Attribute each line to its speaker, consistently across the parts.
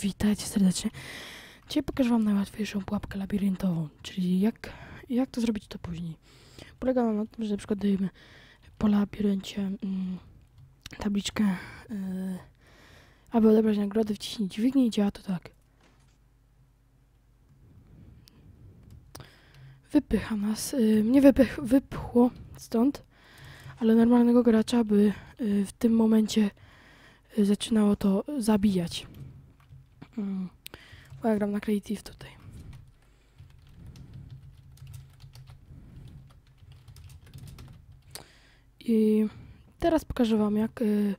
Speaker 1: witajcie serdecznie. Dzisiaj pokażę wam najłatwiejszą pułapkę labiryntową, czyli jak, jak to zrobić to później. Polega na tym, że na przykład dajemy po labiryncie mm, tabliczkę, yy, aby odebrać nagrodę, wciśnij dźwignię i działa to tak. Wypycha nas, yy, mnie wypych, wypchło stąd, ale normalnego gracza by yy, w tym momencie yy, zaczynało to zabijać. Mm. Bo ja gram na Creative tutaj. I teraz pokażę wam jak y,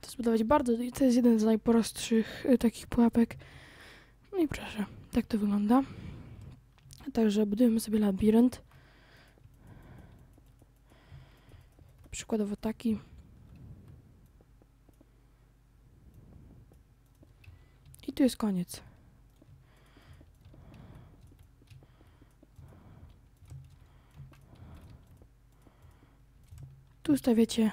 Speaker 1: to zbudować bardzo. i To jest jeden z najprostszych y, takich pułapek. No i proszę, tak to wygląda. Także budujemy sobie labirynt. Przykładowo taki. I tu jest koniec. Tu stawiacie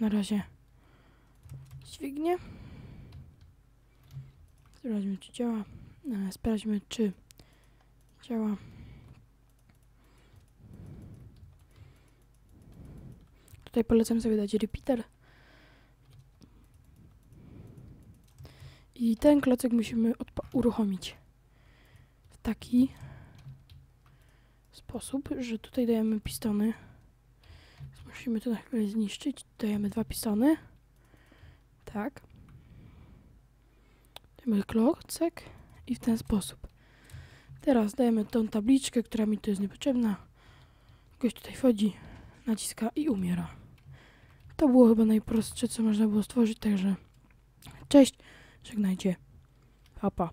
Speaker 1: na razie dźwignię. Sprawdźmy, czy działa. E, Sprawdźmy, czy działa. Tutaj polecam sobie dać repeater. I ten klocek musimy uruchomić w taki sposób, że tutaj dajemy pistony. Musimy to na chwilę zniszczyć. Dajemy dwa pistony. Tak. Dajemy klocek i w ten sposób. Teraz dajemy tą tabliczkę, która mi tu jest niepotrzebna. Ktoś tutaj wchodzi, naciska i umiera. To było chyba najprostsze, co można było stworzyć, także cześć, żegnajcie. Pa, pa.